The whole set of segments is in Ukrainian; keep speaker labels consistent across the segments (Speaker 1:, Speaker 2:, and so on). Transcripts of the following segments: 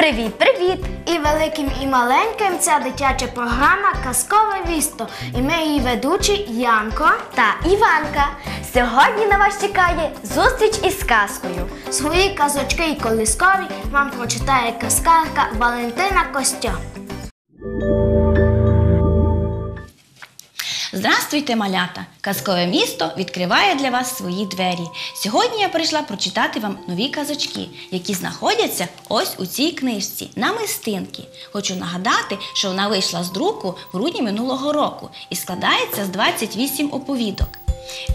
Speaker 1: Привіт, привіт! І великим і маленьким ця дитяча програма Казкове місто. І ми її ведучі Янко
Speaker 2: та Іванка. Сьогодні на вас чекає зустріч із казкою.
Speaker 1: Свої казочки і колискові вам прочитає казкарка Валентина Костя.
Speaker 3: Здравствуйте, малята! Казкове місто відкриває для вас свої двері. Сьогодні я прийшла прочитати вам нові казочки, які знаходяться ось у цій книжці на мистинки. Хочу нагадати, що вона вийшла з друку в грудні минулого року і складається з 28 оповідок.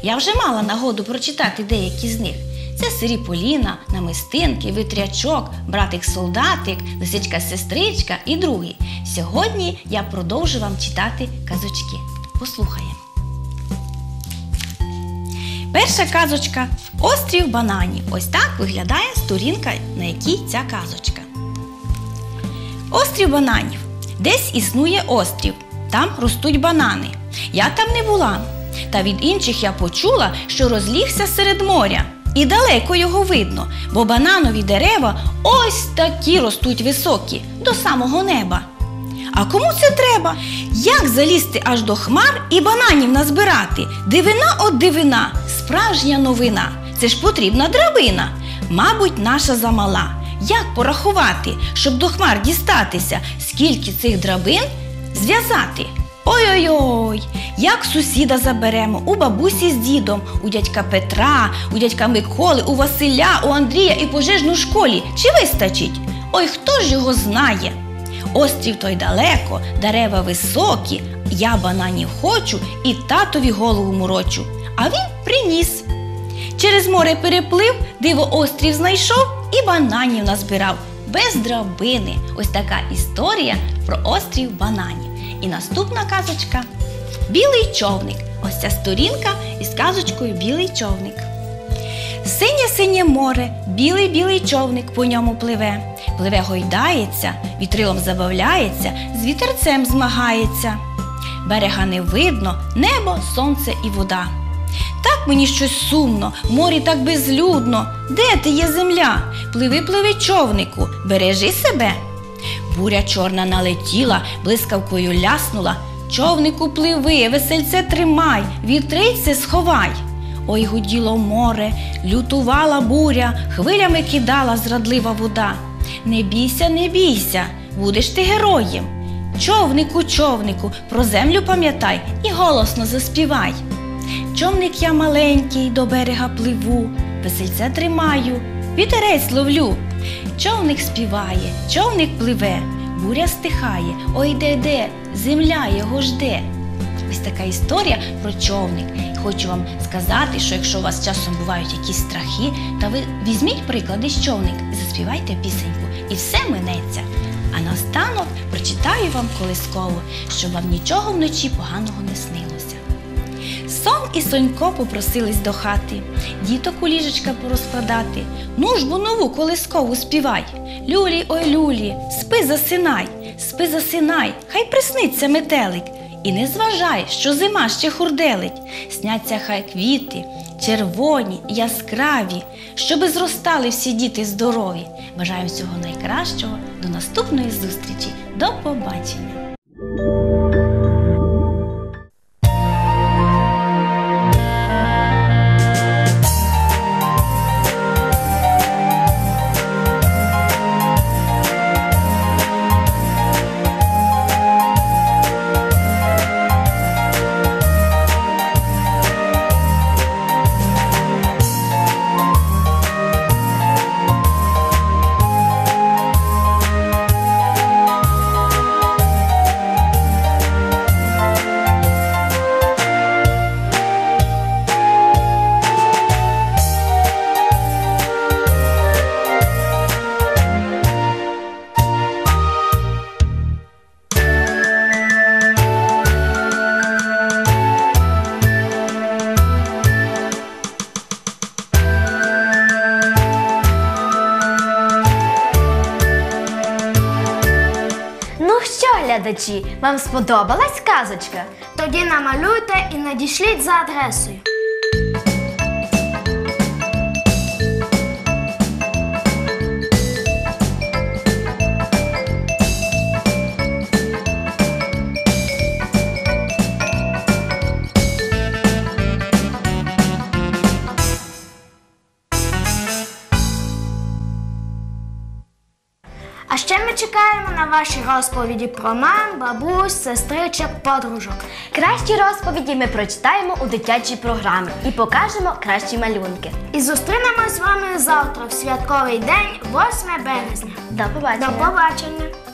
Speaker 3: Я вже мала нагоду прочитати деякі з них. Це сирі Поліна, намистинки, витрячок, братик-солдатик, лисичка-сестричка і другі. Сьогодні я продовжу вам читати казочки. Послухаємо. Перша казочка Острів бананів. Ось так виглядає сторінка, на якій ця казочка. Острів бананів. Десь існує острів. Там ростуть банани. Я там не була. Та від інших я почула, що розлігся серед моря. І далеко його видно, бо бананові дерева ось такі ростуть високі, до самого неба. А кому це треба? Як залізти аж до хмар і бананів назбирати? Дивина от дивина, справжня новина. Це ж потрібна драбина. Мабуть, наша замала. Як порахувати, щоб до хмар дістатися, скільки цих драбин зв'язати? Ой-ой-ой, як сусіда заберемо у бабусі з дідом, у дядька Петра, у дядька Миколи, у Василя, у Андрія і пожежну школі. Чи вистачить? Ой, хто ж його знає? Острів той далеко, дерева високі, я бананів хочу і татові голову морочу. А він приніс. Через море переплив, диво острів знайшов і бананів назбирав без драбини. Ось така історія про острів бананів. І наступна казочка Білий човник. Ось ця сторінка із казочкою Білий човник. Синє синє море, білий білий човник по ньому пливе. Пливе гойдається, вітрилом забавляється, з вітерцем змагається. Берега не видно, небо, сонце і вода. Так мені щось сумно, морі так безлюдно. Де ти є земля? Пливи, пливи, човнику, бережи себе. Буря чорна налетіла, блискавкою ляснула. Човнику пливи, весельце тримай, вітрице сховай. Ой, гуділо море, лютувала буря, хвилями кидала зрадлива вода. Не бійся, не бійся, будеш ти героєм. Човнику, човнику, про землю пам'ятай і голосно заспівай. Човник я маленький, до берега пливу, весельце тримаю, вітерець ловлю. Човник співає, човник пливе, буря стихає, ой де де, земля його жде. Ось така історія про човник. Хочу вам сказати, що якщо у вас часом бувають якісь страхи, то ви візьміть приклади з човник заспівайте пісеньку, і все минеться. А наостанок прочитаю вам колисково, щоб вам нічого вночі поганого не снилося. Сон і сонько попросились до хати, діток у ліжечка порозкладати. Ну ж бо нову колискову співай. Люлі, ой люлі, спи засинай, спи засинай, хай присниться метелик. І не зважай, що зима ще хурделить. Сняться хай квіти, червоні, яскраві, щоби зростали всі діти здорові. Бажаю всього найкращого. До наступної зустрічі. До побачення!
Speaker 2: Що, глядачі, вам сподобалась казочка?
Speaker 1: Тоді намалюйте і надішліть за адресою. Найкращі розповіді про мам, бабусь, сестри чи подружок.
Speaker 2: Кращі розповіді ми прочитаємо у дитячій програмі і покажемо кращі малюнки.
Speaker 1: І зустрінемось з вами завтра в святковий день, 8 березня.
Speaker 2: До побачення!
Speaker 1: До побачення!